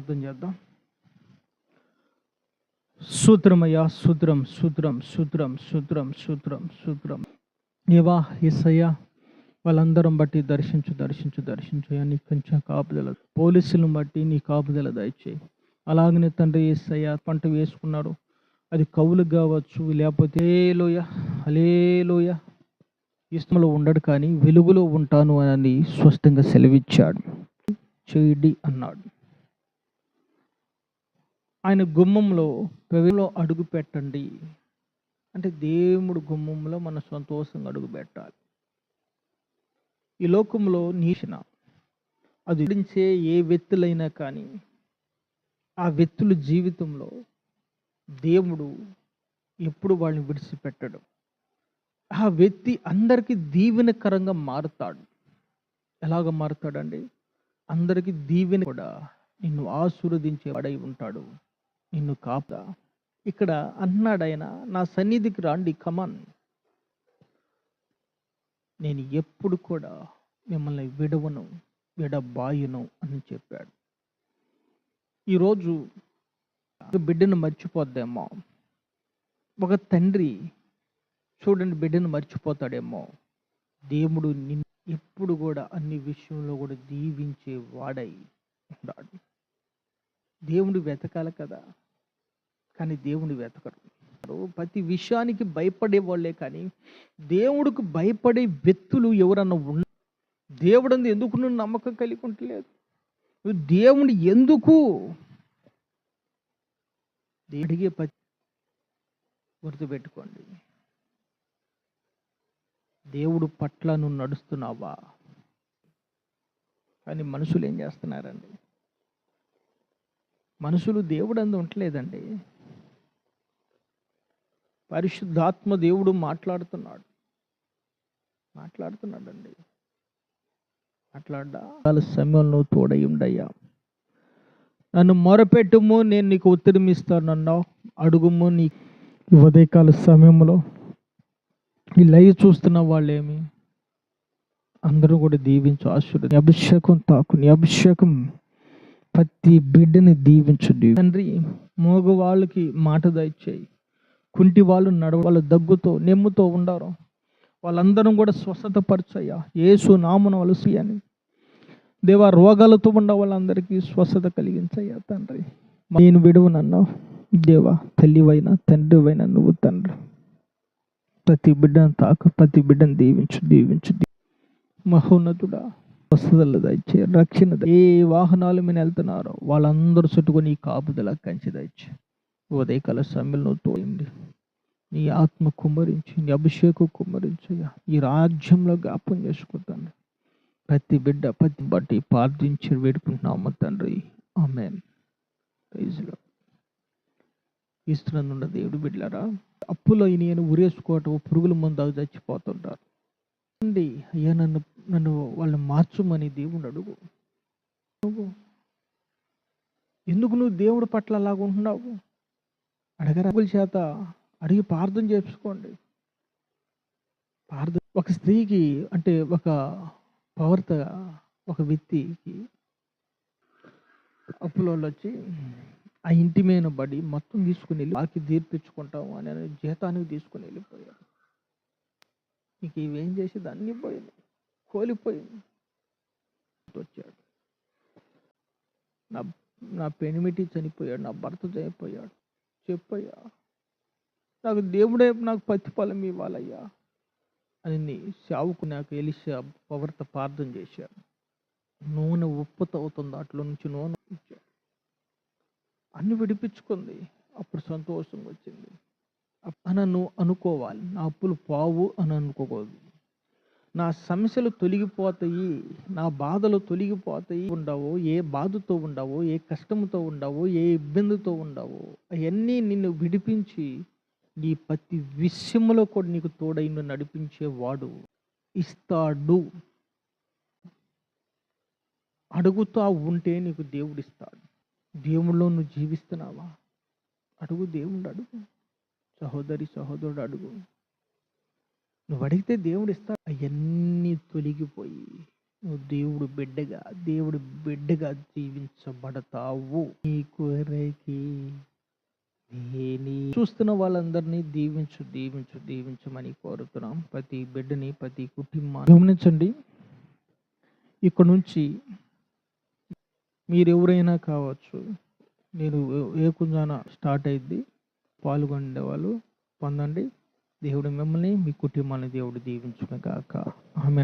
ప్రార్థన చేద్దాం. సూత్రమయ్యా సూత్రం సూత్రం సూత్రం సూత్రం సూత్రం సూత్రం. ఏవా ఎస్సయ్యా వాళ్ళందరం బట్టి దర్శించు దర్శించు దర్శించు. నీ కొంచెం కాపుదల పోలీసులను బట్టి నీ కాపుదల దయచేయి. అలాగనే తండ్రి ఏసయ్య పంట వేసుకున్నారు అది కవులకు కావచ్చు లేకపోతే లోయ అలేలోయ ఇష్టంలో ఉండడు కానీ వెలుగులో ఉంటాను అని స్పష్టంగా సెలవిచ్చాడు. చేయండి అన్నాడు. ఆయన గుమ్మంలో పెవిలో అడుగు పెట్టండి. అంటే దేవుడు గుమ్మంలో మన సంతోషంగా అడుగు పెట్టాలి. ఈ లోకంలో నీసిన అది విడించే ఏ వ్యక్తులైనా కానీ ఆ వ్యక్తుల జీవితంలో దేవుడు ఎప్పుడు వాళ్ళని విడిచిపెట్టడు. ఆ వ్యక్తి అందరికీ దీవెనకరంగా మారుతాడు. ఎలాగ మారుతాడండి? అందరికీ దీవెన కూడా నిన్ను ఆశీర్వదించే వాడై ఉంటాడు. నిన్ను కాపుదా ఇక్కడ అన్నాడు ఆయన నా సన్నిధికి రాండి కమాన్ నేను ఎప్పుడు కూడా మిమ్మల్ని విడవను విడబాయును అని చెప్పాడు. ఈరోజు బిడ్డను మర్చిపోద్దేమో. ఒక తండ్రి చూడండి బిడ్డను మర్చిపోతాడేమో. దేవుడు నిన్ను ఎప్పుడు కూడా అన్ని విషయంలో కూడా దీవించే వాడై ఉన్నాడు. దేవుడు వెతకాలి కదా. కానీ దేవుని వెతకరు ప్రతి విషయానికి భయపడే వాళ్ళే కానీ దేవుడికి భయపడే వ్యక్తులు ఎవరన్నా ఉన్న దేవుడు ఎందుకు నువ్వు నమ్మకం కలిగి ఉండలేదు? నువ్వు దేవుని ఎందుకు? అడిగే పతి గుర్తుపెట్టుకోండి. దేవుడు పట్ల నువ్వు నడుస్తున్నావా? కానీ మనుషులు ఏం చేస్తున్నారండి? మనుషులు దేవుడు అందు ఉండలేదండి. పరిశుద్ధాత్మ దేవుడు మాట్లాడుతున్నాడు. మాట్లాడుతున్నాడండి. మాట్లాడ్డా? వాళ్ళ సమయంలో తోడై ఉండయ్యా. నన్ను మొరపెట్టుము నేను నీకు ఉత్తరం ఇస్తానన్నావు అడుగుము నీ ఉదయకాల సమయంలో ఈ లైవ్ చూస్తున్న వాళ్ళేమి? అందరూ కూడా దీవించు ఆశీర్వది అభిషేకం తాకు నీ అభిషేకం ప్రతి బిడ్డని దీవించు తండ్రి మోగవాళ్ళకి మాట దయచేయి. కుంటి వాళ్ళు నడవాళ్ళ దగ్గుతో నెమ్ముతో ఉండారు. వాళ్ళందరం కూడా స్వస్థత పరిచయ్యా. ఏసు నామున వలసి అని దేవా రోగాలతో ఉన్న వాళ్ళందరికీ స్వస్థత కలిగించయ్యా తండ్రి. నేను విడువనన్నావు దేవా తల్లివైన తండ్రివైన నువ్వు తండ్రి. ప్రతి బిడ్డను తాక ప్రతి బిడ్డను దీవించు దీవించు. మహోన్నతుడా వసతులు దయచే రక్షణ దయ- ఏ వాహనాలు మీద వెళ్తున్నారో వాళ్ళందరూ చుట్టుకొని కాపుదల కంచి దయచే ఉదయకాల సమ్మెలను తోయండి. నీ ఆత్మ కుమ్మరించి నీ అభిషేకం కుమ్మరించయ్యా ఈ రాజ్యంలో జ్ఞాపం చేసుకుంటాను. ప్రతి బిడ్డ ప్రతి బట్టి ప్రార్థించి వేడుకుంటున్నాము తండ్రి. ఆమెన్. ప్రైజ్లో ఇస్తున్నందున్న దేవుడు బిడ్డలారా అప్పులో నేను ఉరేసుకోవటం పురుగుల మందు చచ్చిపోతుంటారు. అండి అయ్యా నన్ను నన్ను వాళ్ళని మార్చుమని దేవుడు అడుగు. నువ్వు ఎందుకు నువ్వు దేవుడి పట్ల అలాగ ఉంటున్నావు? అడగరా చేత. అడిగి ప్రార్థన చేసుకోండి. ప్రార్థన ఒక స్త్రీకి అంటే ఒక పవర్త ఒక వ్యక్తికి అప్పులో వచ్చి ఆ ఇంటి మీద బడి మొత్తం తీసుకుని వెళ్ళి వాళ్ళకి తీర్పించుకుంటాము అని అని జీతానికి తీసుకుని వెళ్ళిపోయాడు నీకు ఇవేం చేసేది అన్నీ పోయింది? కోలిపోయింది వచ్చాడు నా నా పెనిమిటి చనిపోయాడు నా భర్త చనిపోయాడు. చెప్పయ్యా నాకు దేవుడే నాకు ప్రతిఫలం ఇవ్వాలయ్యా అని సావుకు నాకు ఎలిషా పవర్త ప్రార్థన చేశాడు. నూనె ఉప్పు తవ్వుతుంది అట్ల నుంచి నూనె ఇచ్చాడు. అన్ని విడిపించుకుంది. అప్పుడు సంతోషం వచ్చింది. అని నువ్వు అనుకోవాలి. నా అప్పులు పావు అని అనుకోకూడదు. నా సమస్యలు తొలగిపోతాయి నా బాధలు తొలగిపోతాయి. ఉండవు ఏ బాధతో ఉండవు ఏ కష్టంతో ఉండవు ఏ ఇబ్బందితో ఉండవు. అవన్నీ నిన్ను విడిపించి నీ ప్రతి విషయంలో కూడా నీకు తోడైన నడిపించేవాడు ఇస్తాడు. అడుగుతా ఉంటే నీకు దేవుడు ఇస్తాడు. దేవుళ్ళో నువ్వు జీవిస్తున్నావా? అడుగు దేవుడు అడుగు. సహోదరి సహోదరుడు అడుగు. నువ్వు అడిగితే దేవుడు ఇస్తాడు అవన్నీ తొలగిపోయి నువ్వు దేవుడు బిడ్డగా దేవుడు బిడ్డగా జీవించబడతావు. నీ కొరకి చూస్తున్న వాళ్ళందరినీ దీవించు దీవించు దీవించమని కోరుతున్నాం. ప్రతి బిడ్డని ప్రతి కుటుంబాన్ని గమనించండి. ఇక్కడ నుంచి మీరు ఎవరైనా కావచ్చు నేను ఏ కుంజాన స్టార్ట్ అయింది పాల్గొనే వాళ్ళు పొందండి. దేవుడు మిమ్మల్ని మీ కుటుంబాన్ని దేవుడు దీవించును గాక. ఆమె